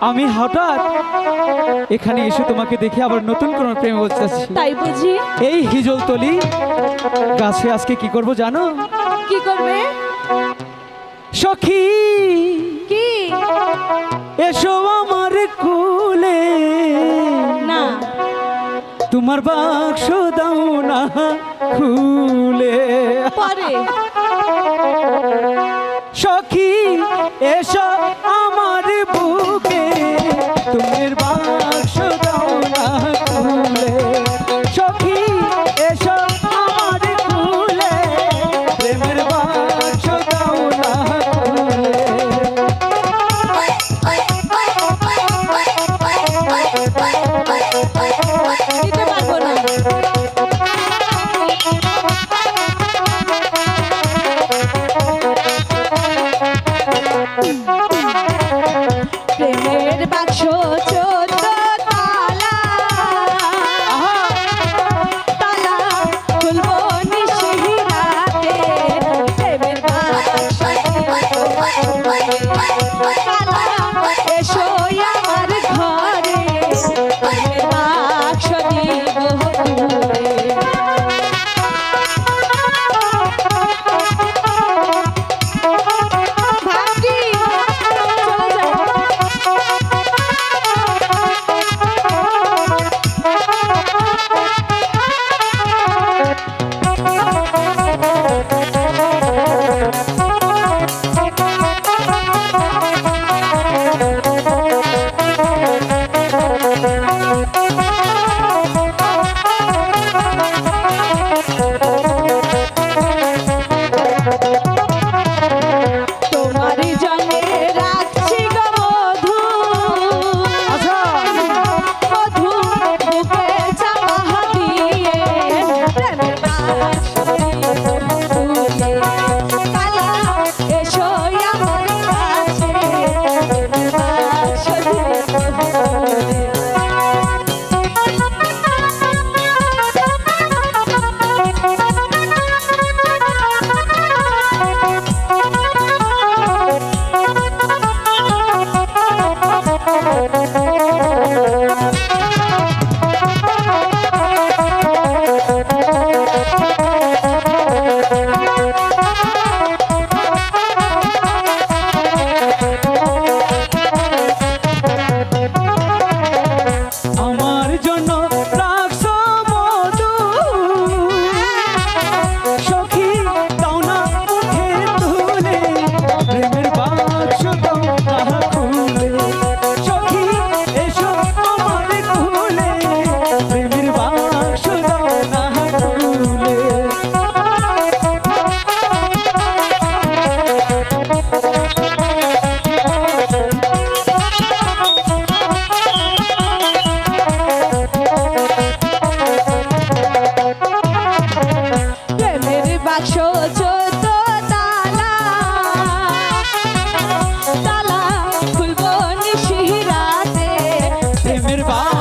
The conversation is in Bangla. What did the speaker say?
আমি হঠাৎ এখানে এসে তোমাকে দেখে আবার নতুন কোন প্রেমে বলতেছি তাই বুঝি? এই হিজল তলি গাছে আজকে কি করব জানো? কি করবে? সখী কি? এসো আমার কুলে। না। তোমার বাক্স দাও না খুলে। পরে। সখী এসো প্রেমের বাক্স मेरे पास